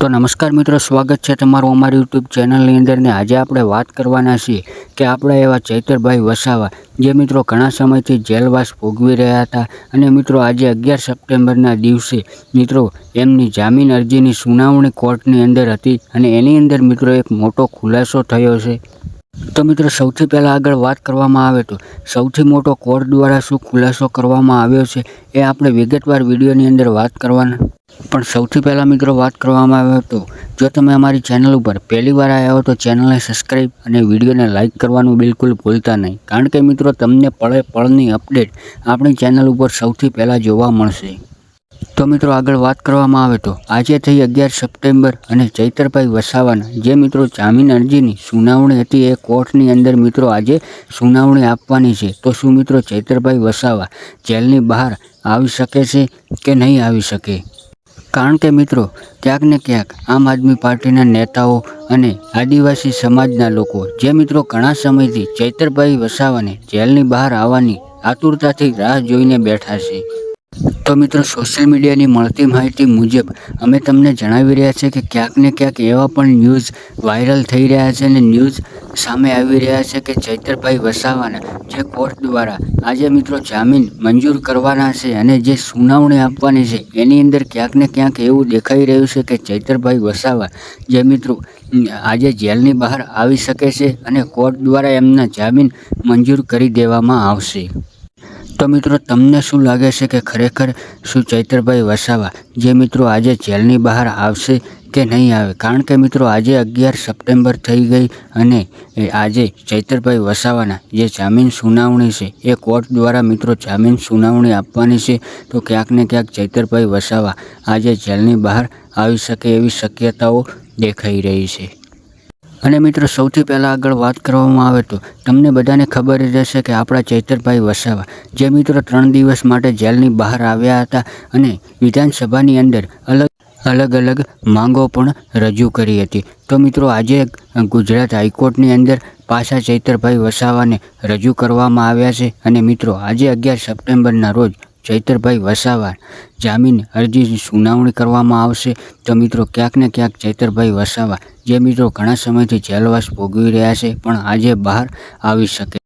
તો નમસ્કાર મિત્રો, સ્વાગત છે તમારું અમારી યુટ્યુબ ચેનલની અંદર ને આજે આપણે વાત કરવાના છીએ કે આપણા એવા ચૈતરભાઈ વસાવા, જે મિત્રો ઘણા સમયથી જેલવાસ ભોગવી રહ્યા હતા અને મિત્રો આજે અગિયાર સપ્ટેમ્બરના દિવસે, મિત્રો, એમની જામીન અરજીની સુનાવણી કોર્ટની અંદર હતી અને એની અંદર મિત્રો એક મોટો ખુલાસો થયો છે. તો મિત્રો, સૌથી પહેલાં આગળ વાત કરવામાં આવે તો, સૌથી મોટો કોર્ટ દ્વારા શું ખુલાસો કરવામાં આવ્યો છે એ આપણે વિગતવાર વિડીયોની અંદર વાત કરવાના. પણ સૌથી પહેલાં મિત્રો વાત કરવામાં આવે તો, જો તમે અમારી ચેનલ ઉપર પહેલી વાર આવ્યા હો તો ચેનલને સબસ્ક્રાઈબ અને વિડીયોને લાઇક કરવાનું બિલકુલ ભૂલતા નહીં. કારણ કે મિત્રો તમને પળે પળની અપડેટ આપણી ચેનલ ઉપર સૌથી પહેલાં જોવા મળશે. તો મિત્રો આગળ વાત કરવામાં આવે તો, આજે થઈ અગિયાર સપ્ટેમ્બર અને ચૈતરભાઈ વસાવાના, જે મિત્રો જામીન અરજીની સુનાવણી હતી એ કોર્ટની અંદર મિત્રો આજે સુનાવણી આપવાની છે. તો શું મિત્રો ચૈતરભાઈ વસાવા જેલની બહાર આવી શકે છે કે નહીં આવી શકે? કારણ કે મિત્રો, ક્યાંક ને ક્યાંક આમ આદમી પાર્ટીના નેતાઓ અને આદિવાસી સમાજના લોકો, જે મિત્રો ઘણા સમયથી ચૈતરભાઈ વસાવાને જેલની બહાર આવવાની આતુરતાથી રાહ જોઈને બેઠા છે. તો મિત્રો સોશિયલ મીડિયાની મળતી માહિતી મુજબ અમે તમને જણાવી રહ્યા છીએ કે ક્યાંક ને ક્યાંક એવા પણ ન્યૂઝ વાયરલ થઈ રહ્યા છે અને ન્યૂઝ સામે આવી રહ્યા છે કે ચૈતરભાઈ વસાવાના જે કોર્ટ દ્વારા આજે મિત્રો જામીન મંજૂર કરવાના છે અને જે સુનાવણી આપવાની છે, એની અંદર ક્યાંક ને ક્યાંક એવું દેખાઈ રહ્યું છે કે ચૈતરભાઈ વસાવા જે મિત્રો આજે જેલની બહાર આવી શકે છે અને કોર્ટ દ્વારા એમના જામીન મંજૂર કરી દેવામાં આવશે. તો મિત્રો, તમને શું લાગે છે કે ખરેખર શું ચૈતરભાઈ વસાવા જે મિત્રો આજે જેલની બહાર આવશે કે નહીં આવે? કારણ કે મિત્રો, આજે અગિયાર સપ્ટેમ્બર થઈ ગઈ અને આજે ચૈતરભાઈ વસાવાના જે જામીન સુનાવણી છે, એ કોર્ટ દ્વારા મિત્રો જામીન સુનાવણી આપવાની છે, તો ક્યાંક ને ક્યાંક ચૈતરભાઈ વસાવા આજે જેલની બહાર આવી શકે એવી શક્યતાઓ દેખાઈ રહી છે. અને મિત્રો, સૌથી પહેલાં આગળ વાત કરવામાં આવે તો તમને બધાને ખબર જ હશે કે આપણા ચૈતરભાઈ વસાવા, જે મિત્રો ત્રણ દિવસ માટે જેલની બહાર આવ્યા હતા અને વિધાનસભાની અંદર અલગ અલગ અલગ માંગો પણ રજૂ કરી હતી. તો મિત્રો, આજે ગુજરાત હાઈકોર્ટની અંદર પાછા ચૈતરભાઈ વસાવાને રજૂ કરવામાં આવ્યા છે અને મિત્રો, આજે અગિયાર સપ્ટેમ્બરના રોજ ચૈતરભાઈ વસાવા, જામીન અરજીની સુનાવણી કરવામાં આવશે. તો મિત્રો, ક્યાંક ને ક્યાંક ચૈતરભાઈ વસાવા જે મિત્રો ઘણા સમયથી જેલવાસ ભોગવી રહ્યા છે, પણ આજે બહાર આવી શકે